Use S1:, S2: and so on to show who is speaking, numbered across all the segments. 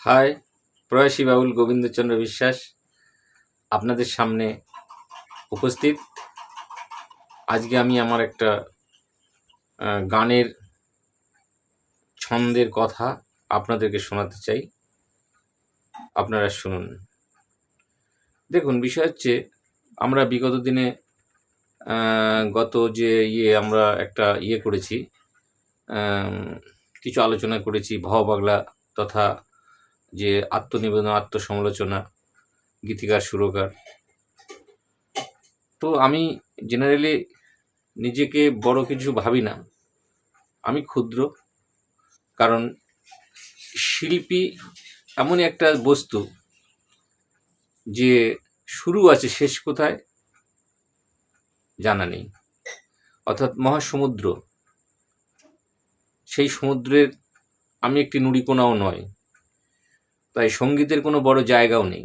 S1: High, প্রয়াসী বাউল গোবিন্দচন্দ্র বিশ্বাস আপনাদের সামনে উপস্থিত। আজকে আমি আমার একটা গানের ছন্দের কথা আপনাদেরকে শোনাতে চাই। আপনারা শুনুন। দেখুন, বিষয় হচ্ছে আমরা বিগত দিনে গত যে ইয়ে আমরা একটা ইয়ে করেছি কিছু আলোচনা করেছি ভব বাংলা তথা যে আত্মনিবেদন, আত্মসমালোচনা, গীতিকার, সুরকার। তো আমি জেনারেলি নিজেকে বড় কিছু ভাবি না। আমি ক্ষুদ্র। কারণ শিল্পী এমনই একটা বস্তু যে শুরু আছে, শেষ কোথায়? জানা নেই। অর্থাৎ মহাসমুদ্র। সেই সমুদ্রের আমি একটি নুড়িকোনাও নয়। তাই সঙ্গীতের কোনো বড় জায়গাও নেই।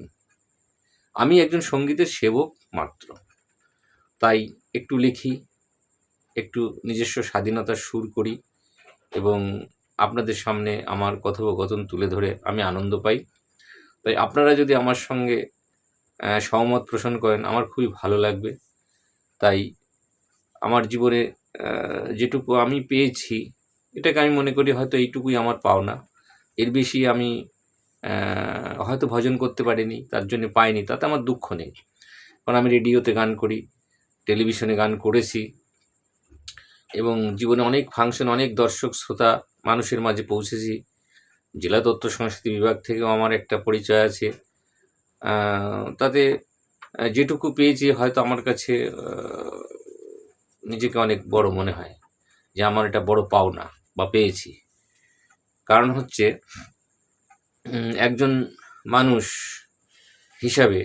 S1: আমি একজন সঙ্গীতের সেবক মাত্র। তাই একটু লিখি, একটু নিজস্ব স্বাধীনতার সুর করি এবং আপনাদের সামনে আমার কথোপকথন তুলে ধরে আমি আনন্দ পাই। তাই আপনারা যদি আমার সঙ্গে সহমত পোষণ করেন, আমার খুবই ভালো লাগবে। তাই আমার জীবনে যেটুকু আমি পেয়েছি, এটাকে আমি মনে করি হয়তো এইটুকুই আমার পাওনা। এর বেশি আমি হয়তো ভজন করতে পারিনি, তার জন্য পাইনি, তাতে আমার দুঃখ নেই। কারণ আমি রেডিওতে গান করি, টেলিভিশনে গান করেছি, এবং জীবনে অনেক ফাংশন অনেক দর্শক, শ্রোতা, মানুষের মাঝে পৌঁছেছি। জেলা তত্ত্ব সংস্কৃতি বিভাগ থেকেও আমার একটা পরিচয় আছে। তাতে যেটুকু পেয়েছি, হয়তো আমার কাছে নিজেকে অনেক বড় মনে হয় যে আমার এটা বড় পাওনা বা পেয়েছি। কারণ হচ্ছে একজন মানুষ হিসাবে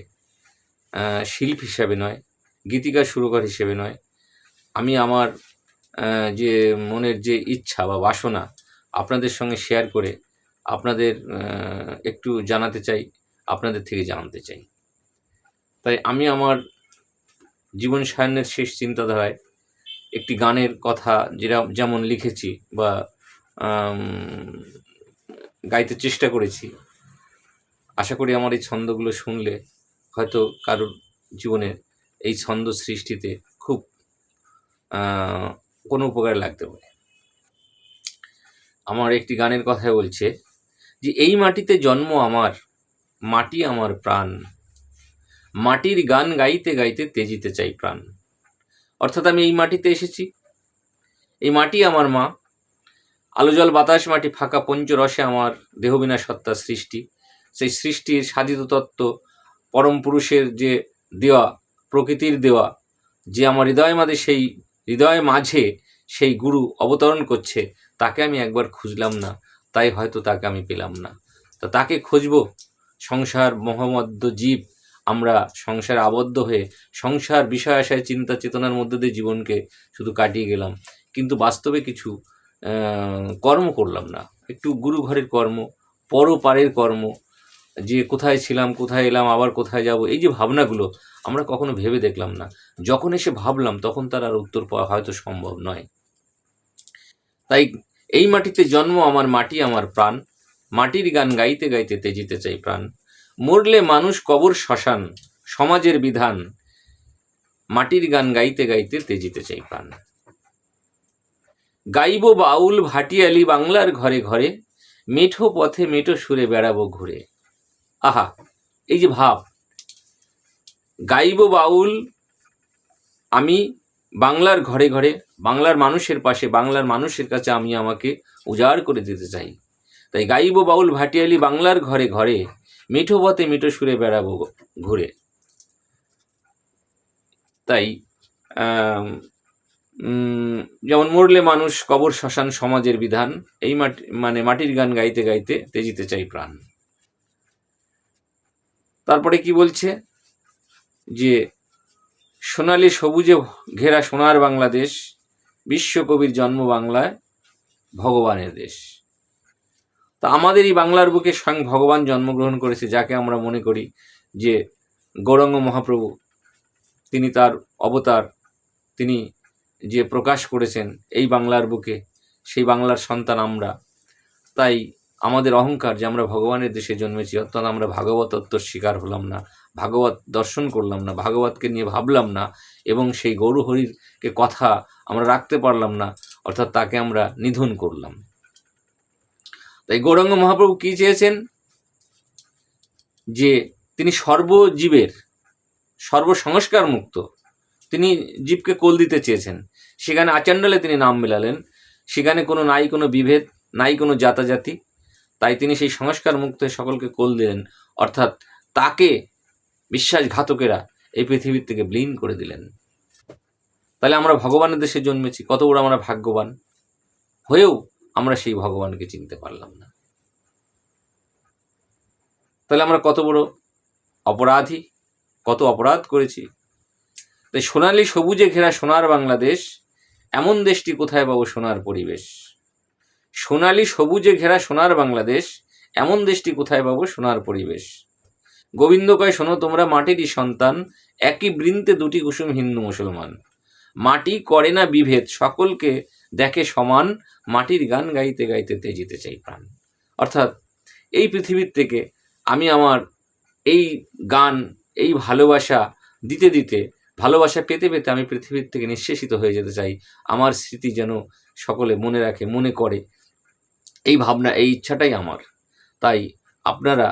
S1: শিল্প হিসাবে নয়, গীতিকার সুরকার হিসেবে নয়। আমি আমার যে মনের যে ইচ্ছা বা বাসনা আপনাদের সঙ্গে শেয়ার করে আপনাদের একটু জানাতে চাই, আপনাদের থেকে জানতে চাই। তাই আমি আমার জীবন সায়নের শেষ চিন্তাধারায় একটি গানের কথা যেটা, যেমন লিখেছি বা গাইতে চেষ্টা করেছি। আশা করি আমার এই ছন্দগুলো শুনলে হয়তো কারোর জীবনে এই ছন্দ সৃষ্টিতে খুব কোনো উপকারে লাগতে পারে। আমার একটি গানের কথায় বলছে যে, এই মাটিতে জন্ম আমার, মাটি আমার প্রাণ। মাটির গান গাইতে গাইতে তেজিতে চাই প্রাণ। অর্থাৎ আমি এই মাটিতে এসেছি। এই মাটি আমার মা আলো, জল, বাতাস, মাটি ফাঁকা পঞ্চরসে আমার দেহবিনা সত্তা সৃষ্টি। সেই সৃষ্টির সাধিত তত্ত্ব পরম পুরুষের যে দেওয়া, প্রকৃতির দেওয়া, যে আমার হৃদয় মাঝে, সেই হৃদয় মাঝে সেই গুরু অবতরণ করছে, তাকে আমি একবার খুঁজলাম না, তাই হয়তো তাকে আমি পেলাম না। তা তাকে খুঁজব? সংসার মহামদ্য জীব, আমরা সংসারে আবদ্ধ হয়ে সংসার বিষয় আশায় চিন্তা চেতনার মধ্যে দিয়ে জীবনকে শুধু কাটিয়ে গেলাম। কিন্তু বাস্তবে কিছু কর্ম করলাম না। একটু গুরু ঘরের কর্ম পরপারের কর্ম, যে কোথায় ছিলাম, কোথায় এলাম, আবার কোথায় যাব, এই যে ভাবনাগুলো আমরা কখনো ভেবে দেখলাম না। যখন এসে ভাবলাম, তখন তার আর উত্তর পাওয়া হয়তো সম্ভব নয়। তাই এই মাটিতে জন্ম আমার, মাটি আমার প্রাণ। মাটির গান গাইতে গাইতে তেজিতে চাই প্রাণ। মরলে মানুষ কবর শ্মশান, সমাজের বিধান। মাটির গান গাইতে গাইতে তেজিতে চাই প্রাণ। গাইব বাউল ভাটিয়ালি বাংলার ঘরে ঘরে, মেঠো পথে মেঠো সুরে বেড়াবো ঘুরে। আহা, এই যে ভাব। গাইব বাউল, আমি বাংলার ঘরে ঘরে, বাংলার মানুষের পাশে, বাংলার মানুষের কাছে আমি আমাকে উজাড় করে দিতে চাই। তাই গাইব বাউল ভাটিয়ালি বাংলার ঘরে ঘরে, মিঠো পথে মিঠো সুরে বেড়াবো ঘুরে। তাই যেমন মরলে মানুষ কবর শ্মশান সমাজের বিধান, এই মাটি মানে মাটির গান গাইতে গাইতে তেজিতে চাই প্রাণ। তারপরে কি বলছে? যে, সোনালি সবুজে ঘেরা সোনার বাংলাদেশ বিশ্বকবির জন্ম বাংলায়, ভগবানের দেশ। তা আমাদের এই বাংলার বুকে স্বয়ং ভগবান জন্মগ্রহণ করেছে, যাকে আমরা মনে করি যে গৌরঙ্গ মহাপ্রভু। তিনি তার অবতার, তিনি যে প্রকাশ করেছেন এই বাংলার বুকে, সেই বাংলার সন্তান আমরা। তাই আমাদের অহংকার যে আমরা ভগবানের দেশে জন্মেছি, অর্থাৎ আমরা ভাগবত তত্ত্বর শিকার হলাম না, ভাগবত দর্শন করলাম না, ভাগবতকে নিয়ে ভাবলাম না, এবং সেই গৌরহরিরকে কথা আমরা রাখতে পারলাম না, অর্থাৎ তাকে আমরা নিধন করলাম। তাই গৌরাঙ্গ মহাপ্রভু কি চেয়েছেন? যে তিনি সর্বজীবের সর্বসংস্কার মুক্ত তিনি জীবকে কোল দিতে চেয়েছেন। সেখানে আচাণ্ডালে তিনি নাম মেলালেন। সেখানে কোনো নাই, কোনো বিভেদ, নাই, কোনো জাতাজাতি। তাই তিনি সেই সংস্কার মুক্ত সকলকে কোল দিলেন। অর্থাৎ তাকে বিশ্বাসঘাতকেরা এই পৃথিবীর থেকে ব্লীন করে দিলেন। তাহলে আমরা ভগবানের দেশে জন্মেছি। কত বড় আমরা ভাগ্যবান। হয়েও আমরা সেই ভগবানকে চিনতে পারলাম না। তাহলে আমরা কত বড় অপরাধী, কত অপরাধ করেছি। তাই সোনালি সবুজে ঘেরা সোনার বাংলাদেশ, এমন দেশটি কোথায় পাবো সোনার পরিবেশ? সোনালি সবুজে ঘেরা সোনার বাংলাদেশ, এমন দেশটি কোথায় পাবো সোনার পরিবেশ? গোবিন্দ কয়, শোনো তোমরা মাটিরই সন্তান, একই বৃন্তে দুটি কুসুম হিন্দু মুসলমান। মাটি করে না বিভেদ, সকলকে দেখে সমান, মাটির গান গাইতে গাইতে তেজিতে চাই প্রাণ। অর্থাৎ এই পৃথিবীর থেকে আমি আমার এই গান, এই ভালোবাসা দিতে দিতে ভালোবাসা পেতে পেতে আমি পৃথিবীর থেকে নিঃশেষিত হয়ে যেতে চাই। আমার স্মৃতি যেন সকলে মনে রাখে, মনে করে। এই ভাবনা, এই ইচ্ছাটাই আমার। তাই আপনারা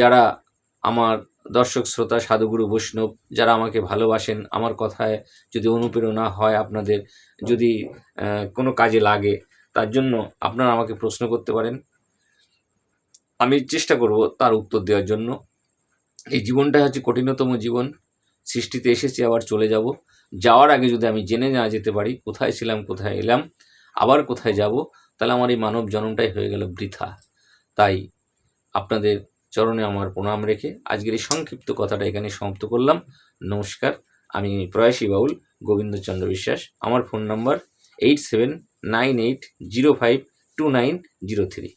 S1: যারা আমার দর্শক, শ্রোতা, সাধুগুরু, বৈষ্ণব, যারা আমাকে ভালোবাসেন, আমার কথায় যদি অনুপ্রেরণা হয় আপনাদের, যদি কোনো কাজে লাগে, তার জন্য আপনারা আমাকে প্রশ্ন করতে পারেন। আমি চেষ্টা করব তার উত্তর দেওয়ার জন্য। এই জীবনটা হচ্ছে কঠিনতম জীবন। সৃষ্টিতে এসেছি, আবার চলে যাব। যাওয়ার আগে যদি আমি জেনে না যেতে পারি, কোথায় ছিলাম, কোথায় এলাম, আবার কোথায় যাব, তাহলে আমার এই মানব জন্মটাই হয়ে গেল বৃথা। তাই আপনাদের চরণে আমার প্রণাম রেখে আজকের এই সংক্ষিপ্ত কথাটা এখানে সমাপ্ত করলাম। নমস্কার, আমি প্রয়াসী বাউল গোবিন্দচন্দ্র বিশ্বাস। আমার phone number eight seven nine eight zero five two nine zero three.